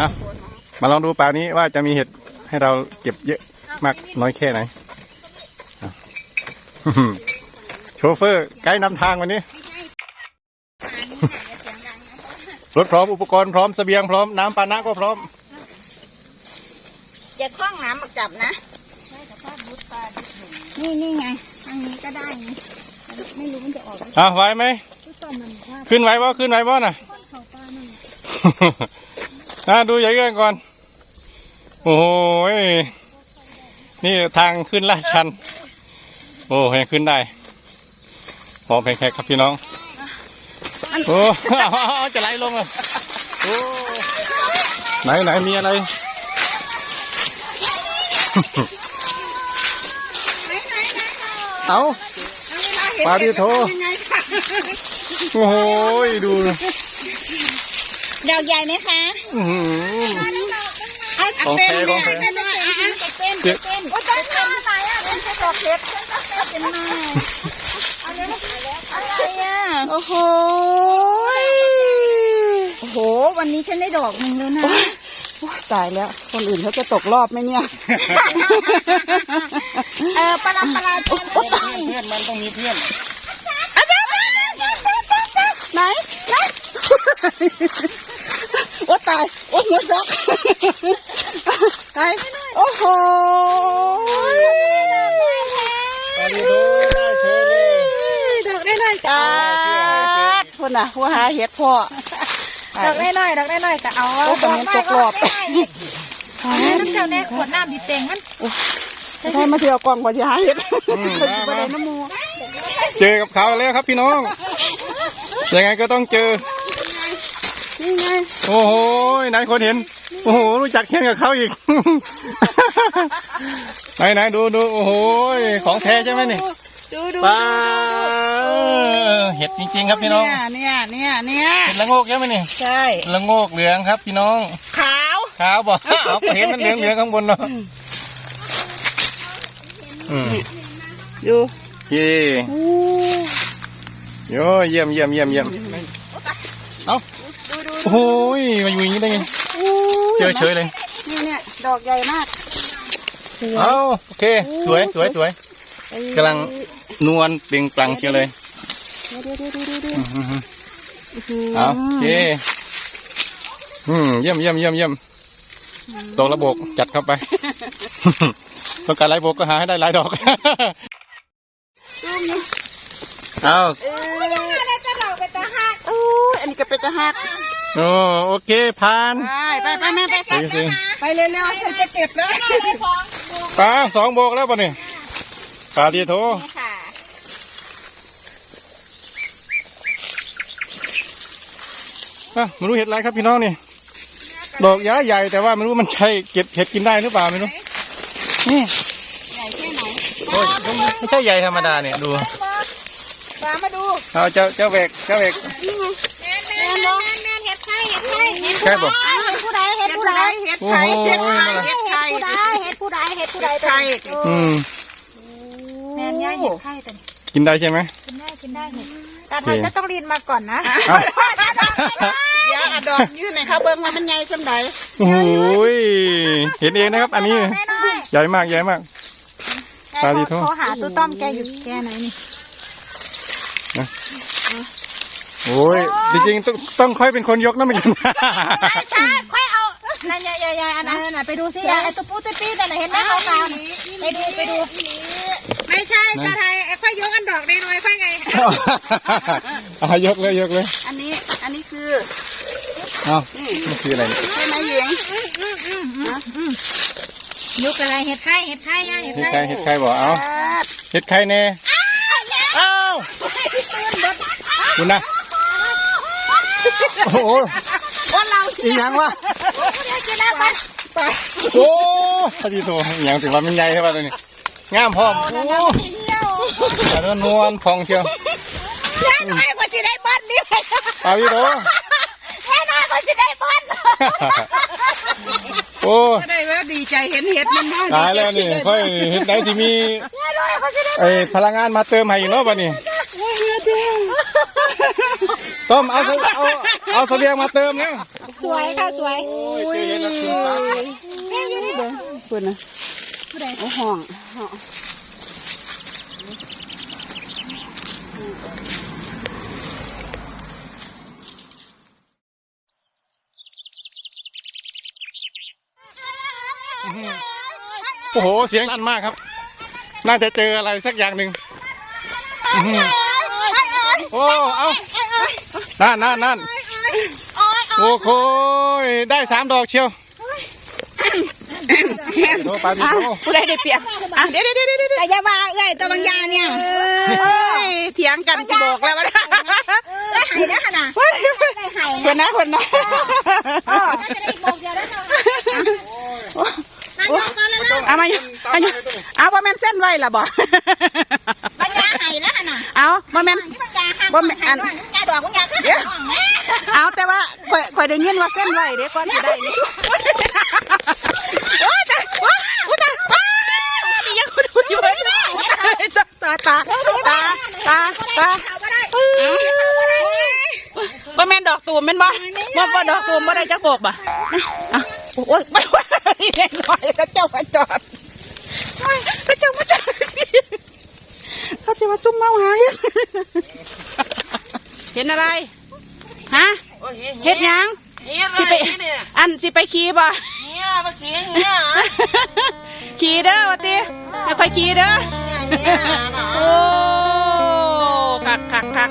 อะมาลองดูป่านี้ว่าจะมีเห็ดให้เราเก็บเยอะมากน้อยแค่ไหนอะ โชเฟอร์ไกด์นำทางวันนี้ รถพร้อมอุปกรณ์พร้อมเสบียงพร้อมน้ำปานะก็พร้อม อย่าคล้องน้ำมาจับนะนี่นี่ไงทางนี้ก็ได้ไงไม่รู้มันจะออกหรืออะไหวไหมเปล่ามันว่าขึ้นไหวบ่ขึ้นไหวบ่น่ะเขาป้านั่น อะดูใหญ่เกินก่อน โอ้ยนี่ทางขึ้นลาดชัน โอ้ยังขึ้นได้พอแพงแคกครับพี่น้อง โอ้เอาจะไหลลงอะโอ้ไหนไหนมีอะไรเอาปลาดิโถโอ้โหดู ดอกใหญ่ไหมคะอื้อหือ เอาของแท้ของแท้ เต้นด้วยอะอะเต้นเต้นเต้นโอ้เต้นเต้นไหนอะเต้นแค่ดอกเล็กเต้นเต้นเป็นไงอะไรอะโอ้โหโอ้โห วันนี้ฉันได้ดอกหนึ่งแล้วนะตายแล้ว คนอื่นเขาจะตกรอบไหมเนี่ย เออปลาปลาตัวเพื่อนมันต้องมีเพื่อน ไหนไหน โอ้ตาย โอ้หมดดอกตาย โอ้โหไปดูได้เชิญเลยดอกได้หน่อยจ้าคนน่ะหัวหาเห็ดพ่อดอกน้อยๆดอกน้อยๆก็เอาโอ้ผมเห็นตกรอบน้ำเจ้าแน่ขวดน้ำดีเต็งมันใช่มาเที่ยวกล่องกว่าจะหาเห็ดคนอยู่ประเด็นน้ำมูเจอกับเขาแล้วครับพี่น้องยังไงก็ต้องเจอนี่ไง โอ้โหไหนคนเห็น โอ้โห รู้จักเฮียนกับเขาอีก ไหนไหนดูดูโอ้โห ของแท้ใช่ไหมนี่ดูดูปลาเห็ดจริงๆครับพี่น้อง เนี่ยเนี่ยเนี่ยเห็ดละโงกใช่ไหมนี่ ใช่ละโงกเหลืองครับพี่น้อง ขาว ขาวบอกเอาก็เห็นมันเหลืองเหลืองข้างบนเนาะอืมดูเย่โยเยี่ยมเยี่ยมเยี่ยมเยี่ยมเอา โอ้โหมาอยู่อย่างนี้ได้ไงเจอเฉยเลยนี่เนี่ยดอกใหญ่มากเอาโอเค สวยสวยสวยกำลังนวลเปล่งปลั่งเชียวเลยเดี๋ยวเดี๋ยวเดี๋ยวเดี๋ยวเดี๋ยวอืมอืมอืมเอาโอเคอืมเยี่ยมเยี่ยมเยี่ยมเยี่ยมดอกระบบจัดเข้าไปต้องการหลายโบกก็หาให้ได้หลายดอกเอาโอ้ยอันนี้ก็เป็นตะหัก โอ้โอเคผ่านไปไปไปแม่ไปไปสิไปเร็วๆฉันจะเก็บแล้วปลาสองโบกแล้วป่ะเนี่ยปลาดีโถค่ะอะไม่รู้เห็ดอะไรครับพี่น้องนี่ดอกย้าใหญ่แต่ว่าไม่รู้มันใช่เก็บเห็ดกินได้หรือเปล่าไม่รู้นี่ใหญ่แค่ไหนโอ้ยไม่ใช่ใหญ่ธรรมดาเนี่ยดูปลามาดูเอาเจ้าเจ้าแหวกเจ้าแหวกแม่นแม่นแม่นแม่ ใช่บอกเห็ดผู้ใดเห็ดผู้ใดเห็ดโอ้ไข่โหเห็ดไข่เห็ดไข่เห็ดผู้ใดเห็ดผู้ใดเห็ดผู้ใดไข่อืมแม่นย่าเห็ดไข่ตัวนี้กินได้ใช่ไหมกินได้กินได้เห็ดแต่ไทยก็ต้องรีนมาก่อนนะเอาเดี๋ยวอะดอกยืนไหนเขาเบิ่งว่ามันใหญ่สำใดโอ้โหเห็นเองนะครับ อันนี้ใหญ่มากใหญ่มากปลาดีโถ่โทรหาตู้ต้อมแกอยู่แกไหนนี่ โอ้ยจริงๆต้องต้องค่อยเป็นคนยกนะไม่กันไม่ใช่ค่อยเอานั่นใหญ่ๆอันนั้นน่ะไปดูสิไอ้ตุ๊ปูตุ๊ปีนั่นน่ะเห็นไหมเขาตามไปดูไปดู ไม่ใช่ตาไทยไอ้ค่อยยกอันดอกได้น้อยค่อยไงอะยกเลยยกเลย อันนี้อันนี้คือเอามันคืออะไรเนี่ยใช่ไหมหญิงยกอะไรเห็ดไข่เห็ดไข่ย่าเห็ดเห็ดไข่ใครเห็ดใครบอกเอาเห็ดใครแน่อ้าวคุณนะ โอ้โหว่าเราอีหยังวะกินแล้วไปโอ้พอดีโตอีหยังถึงว่ามันใหญ่ใช่ป่ะตัวนี้งามพร้อมโอ้แต่ว่านวลพองเชียวแน่นอนคนจะได้บอลนี่ไปปลาวิโตแน่นอนคนจะได้บอลโอ้ได้ว่าดีใจเห็นเห็ดมันบ้างตายแล้วนี่ค่อยเห็ดไหนที่มีแน่นอนคนจะได้ไอ้พลังงานมาเติมให้อีกเนาะบัดนี้ ต้มเอาเสเอาเอาเสบียงมาเติมเนี่ยสวยค่ะสวยโอ้ยเจอเห็ดแล้วขึ้นฟ้าแม่อยู่นี่เบิ่งเพิ่นน่ะผู้ใดโอ้ห้องห้องโอ้โห เสียงดังมากครับ น่าจะเจออะไรสักอย่างหนึ่งอื้อหือโอ้ เอา นั่นนั่นนั่นโอ้โหยได้สามดอกเชียวโทรไปดิอะโทรผู้ใดได้เปรียบอะเดี๋ยวเดี๋ยวเดี๋ยวเดี๋ยวแต่อยาว่าเอ้ยตัวบางยาเนี่ยเอ้ยเถียงกันกูบอกแล้วว่าได้หายได้ขนาดได้หายคนนะคนนะเออน่าจะได้โมงเดียวได้เท่านั่งยองกันแล้วนะเอามาอยู่เอาอยู่เอาบ่แม่นเส้นไว้ล่ะบ่ เอาบ่แม่นนี่บางยาห้ามบางยาดอกบางยาขึ้นห้องแม่เอาแต่ว่าข่อยข่อยได้ยินว่าเส้นไว้เด้ก่อนสิได้นี่โอ้ยตายว้าวอุ้ยตายว้าวนี่ยังคุณคุณอยู่เลยตาตาตาตาตาตาเขาไม่ได้บ่แม่นดอกตูมแม่นบ่บ่บ่ดอกตูมบ่ได้จักโบกบ่อะโอ้ยไม่ไหวเล่นหน่อยก็เจ้ามาจอดก็เจ้ามาจอดเขาสิว่าจุ่มเมาหายเห็น อะไร ฮะเฮ็ดหยังสิไปอันสิไปขี่บ่เนี่ยเมื่อกี้เนี่ยขี่เด้อวะติไม่ค่อยขี่เด้อโอ้คักคักคัก